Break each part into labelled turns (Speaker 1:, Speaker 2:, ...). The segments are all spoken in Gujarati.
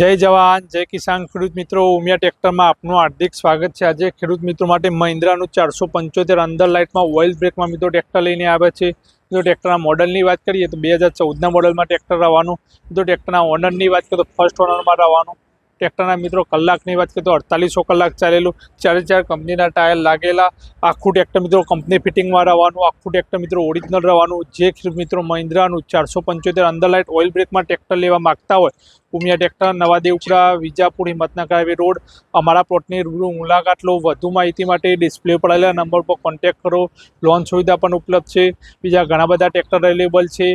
Speaker 1: જય જવાન, જય કિસાન. ખેડૂત મિત્રો, ઉમિયા ટ્રેક્ટરમાં આપનું હાર્દિક સ્વાગત છે. આજે ખેડૂત મિત્રો માટે મહિન્દ્રાનું ચારસો પંચોતેર અંદર લાઇટમાં ઓઇલ બ્રેકમાં મિત્રો ટ્રેક્ટર લઈને આવ્યા છે. જો ટ્રેક્ટરના મોડલની વાત કરીએ તો બે હજાર ચૌદના મોડલમાં ટ્રેક્ટર આવવાનું. જો ટ્રેક્ટરના ઓનરની વાત કરીએ તો ફર્સ્ટ ઓનરમાં રહેવાનું ટ્રેક્ટરના મિત્રો, કલાકની વાત કરીએ તો અડતાલીસો કલાક ચાલેલું. ચારે ચાર કંપનીના ટાયર લાગેલા. આખું ટ્રેક્ટર મિત્રો કંપની ફિટિંગમાં રહેવાનું, આખું ટ્રેક્ટર મિત્રો ઓરિજિનલ રહેવાનું. જે મિત્રો મહિન્દ્રાનું ચારસો પંચોતેર અંદર લાઇટ ઓઇલ બ્રેકમાં ટ્રેક્ટર લેવા માગતા હોય, ઉમિયા ટ્રેક્ટર નવા દેવપુરા વિજાપુર, હિંમતનગર હાઈવે રોડ અમારા પ્લોટની રૂબરૂ મુલાકાત લો. વધુ માહિતી માટે ડિસ્પ્લે પડેલા નંબર પર કોન્ટેક્ટ કરો. લોન સુવિધા પણ ઉપલબ્ધ છે. બીજા ઘણા બધા ટ્રેક્ટર અવેલેબલ છે.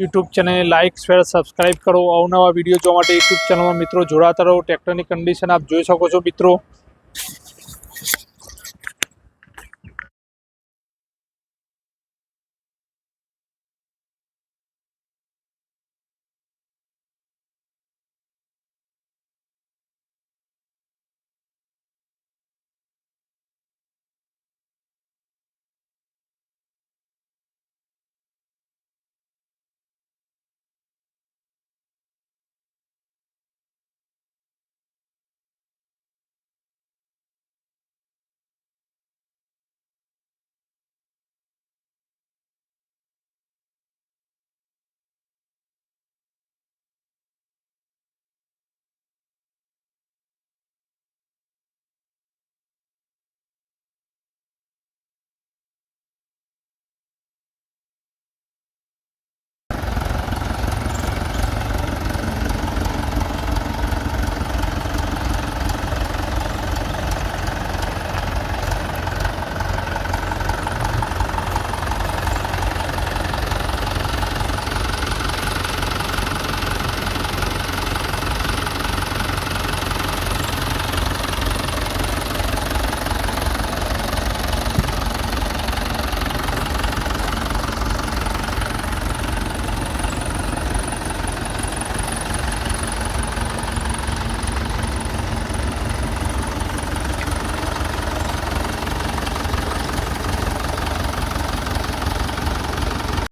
Speaker 1: યુટ્યુબ ચેનલને લાઇક, શેર, સબસ્ક્રાઇબ કરો. અવનવા વીડિયો જોવા માટે યુટ્યુબ ચેનલમાં મિત્રો જોડાતા રહો. ટ્રેક્ટરની કન્ડિશન આપ જોઈ શકો છો મિત્રો.